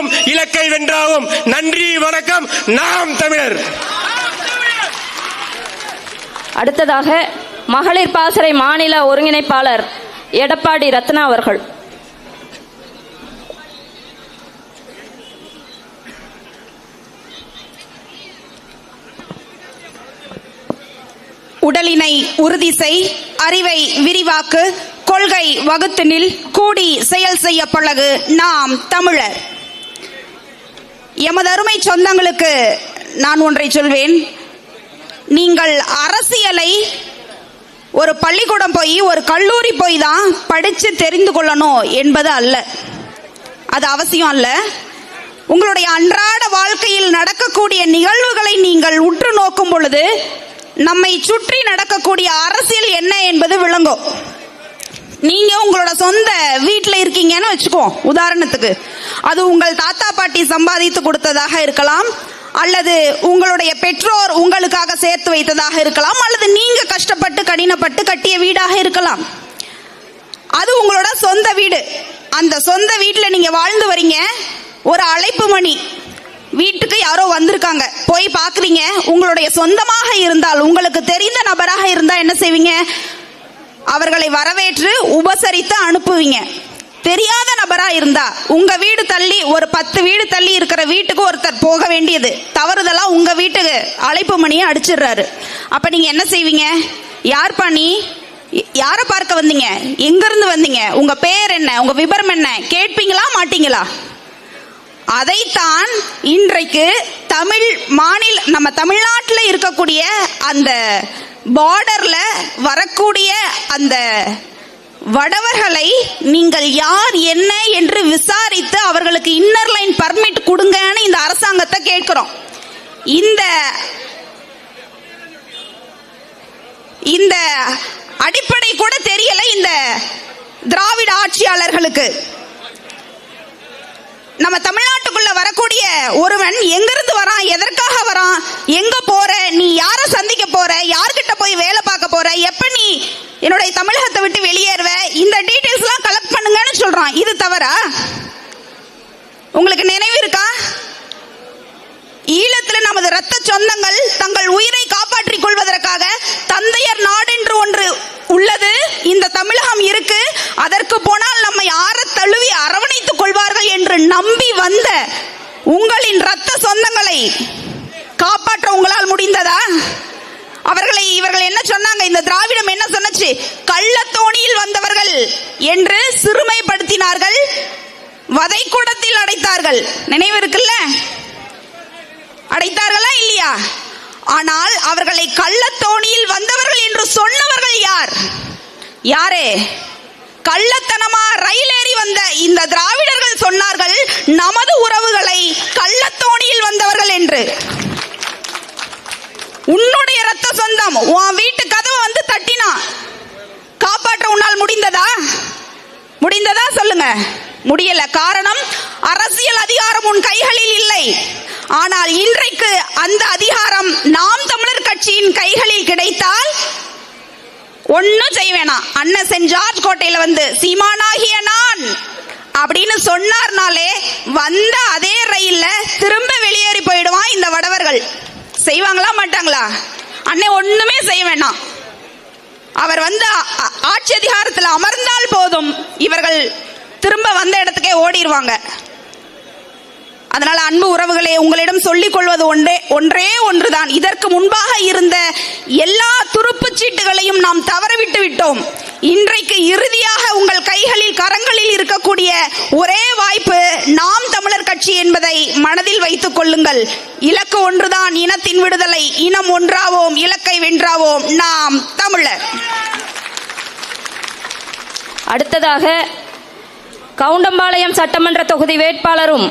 வென்றாவோம் இலக்கை வென்றாவோம் நன்றி வணக்கம். நாம் தமிழர். அடுத்ததாக மகளிர் பாசறை மாநில ஒருங்கிணைப்பாளர் எடப்பாடி ரத்னா அவர்கள். உடலினை உறுதி செய் அறிவை விரிவாக்கு கொள்கை வகுத்து நில் கூடி செயல் செய்ய பழகு நாம் தமிழர். எமது அருமை சொந்தங்களுக்கு நான் ஒன்றை சொல்வேன். நீங்கள் அரசியலை ஒரு பள்ளிக்கூடம் போய் ஒரு கல்லூரி போய் தான் படித்து தெரிந்து கொள்ளணும் என்பது அல்ல. அது அவசியம் அல்ல. உங்களுடைய அன்றாட வாழ்க்கையில் நடக்கக்கூடிய நிகழ்வுகளை நீங்கள் உற்று நோக்கும் பொழுது நம்மை சுற்றி நடக்கக்கூடிய அரசியல் என்ன என்பது விளங்கும். நீங்க உங்களோட சொந்த வீட்டில் இருக்கீங்கன்னு வச்சுக்கோ உதாரணத்துக்கு. அது உங்கள் தாத்தா பாட்டி சம்பாதித்து கொடுத்ததாக இருக்கலாம் அல்லது உங்களுடைய பெற்றோர் உங்களுக்காக சேர்த்து வைத்ததாக இருக்கலாம் அல்லது நீங்க கஷ்டப்பட்டு கடினப்பட்டு கட்டிய வீடாக இருக்கலாம். அது உங்களோட சொந்த வீடு. அந்த சொந்த வீட்டில் நீங்க வாழ்ந்து வரீங்க. ஒரு அழைப்பு மணி. வீட்டுக்கு யாரோ வந்திருக்காங்க. போய் பார்க்குறீங்க உங்களுடைய சொந்தமாக இருந்தால் உங்களுக்கு தெரிந்த நபராக இருந்தால் என்ன செய்வீங்க? அவர்களை வரவேற்று உபசரித்து அனுப்புவீங்க. தெரியாத நபரா இருந்தா உங்க வீடு தள்ளி ஒரு பத்து வீடு தள்ளி இருக்கிற வீட்டுக்கு ஒருத்தர் போக வேண்டியது. தவறுதலா உங்க வீட்டுக்கு அழைப்பு மணியை அடிச்சிடுறாரு. அப்ப நீங்க என்ன செய்வீங்க? யார் பண்ணி? யாரை பார்க்க வந்தீங்க? எங்கிருந்து வந்தீங்க? உங்க பேர் என்ன? உங்க விபரம் என்ன? கேட்பீங்களா மாட்டீங்களா? அதைத்தான் இன்றைக்கு தமிழ் மாநில நம்ம தமிழ்நாட்டில் இருக்கக்கூடிய அந்த பார்டர்ல வரக்கூடிய அந்த வடவர்களை நீங்கள் யார் என்ன என்று விசாரித்து அவர்களுக்கு இன்னர் லைன் பர்மிட் கொடுங்கன்னு இந்த அரசாங்கத்தை கேட்கிறோம். இந்த இந்த அடிப்படை கூட தெரியல இந்த திராவிட ஆட்சியாளர்களுக்கு. நம்ம தமிழ்நாடு வரக்கூடிய ஒருவன் எங்கிருந்து வரான் எதற்காக வரான் எங்க போற நீ யார சந்திக்க போற யார்கிட்ட போய் வேலை பார்க்க போற எப்ப நீ என்னுடைய தமிழகத்தை விட்டு வெளியேறுவ இந்த டீடைல்ஸ் எல்லாம் கலெக்ட் பண்ணுங்கன்னு சொல்றான். இது தவறா? உங்களுக்கு நினைவு இருக்கா? ஈழத்தில் நமது இரத்த சொந்தங்கள் தங்கள் உயிரை காப்பாற்றிக் கொள்வதற்காக தந்தையர் நாடென்று ஒன்று உள்ளது. இந்த தமிழகம் இருக்கு. உங்களால் அவர்களை இவர்கள் என்ன சொன்னாங்க? இந்த திராவிடம் என்ன சொன்னச்சு? கள்ளத்தோணியில் வந்தவர்கள் என்று சிறுமைப்படுத்தினார்கள் வதைக்கூடத்தில் அடைத்தார்கள். நினைவு இருக்குல்ல? அடைத்தார்களா இல்லையா? ஆனால் அவர்களை கள்ளத்தோணியில் வந்தவர்கள் என்று சொன்னவர்கள் யார்? யாரே? கள்ளத்தனமா ரயில் ஏறி வந்த இந்த திராவிடர்கள் சொன்னார்கள் நம உறவுகளை கள்ளத்தோணியில் வந்தவர்கள் என்று உன்னுடைய ரத்த சொந்தம் உன் வீட்டு கதவை வந்து தட்டினா காப்பாற்ற உன்னால் முடிந்ததா முடிந்ததா சொல்லுங்க? முடியல. காரணம் அரசியல் அதிகாரம் உன் கைகளில் இல்லை. ஆனால் இன்றைக்கு அந்த அதிகாரம் நாம் தமிழர் கட்சியின் கைகளில் கிடைத்தால் ஒன்னும் செய்ய வேணாம். அண்ணன் சென்ட் ஜார்ஜ் கோட்டையில வந்து சீமானாகிய நான்! அப்படின்னு சொன்னார்னாலே வந்த அதே ரயில்ல திரும்ப வெளியேறி போயிடுவான் இந்த வடவர்கள். செய்வாங்களா மாட்டாங்களா? அண்ணன் ஒண்ணுமே செய்ய வேணாம். அவர் வந்து ஆட்சி அதிகாரத்தில் அமர்ந்தால் போதும் இவர்கள் திரும்ப வந்த இடத்துக்கே ஓடிடுவாங்க அதனால அன்பு உறவுகளே உங்களிடம் சொல்லிக் கொள்வது ஒன்றே ஒன்றே ஒன்றுதான். இதற்கு முன்பாக இருந்த எல்லா துருப்பு சீட்டுகளையும் நாம் தவறவிட்டு விட்டோம். இன்றைக்கு இறுதியாக உங்கள் கைகளில் கரங்களில் இருக்கக்கூடிய ஒரே வாய்ப்பு நாம் தமிழர் கட்சி என்பதை மனதில் வைத்துக் கொள்ளுங்கள். இலக்கு ஒன்றுதான் இனத்தின் விடுதலை இனம் ஒன்றாவோம் இலக்கை வென்றாவோம். நாம் தமிழர். அடுத்ததாக கவுண்டம்பாளையம் சட்டமன்ற தொகுதி வேட்பாளரும்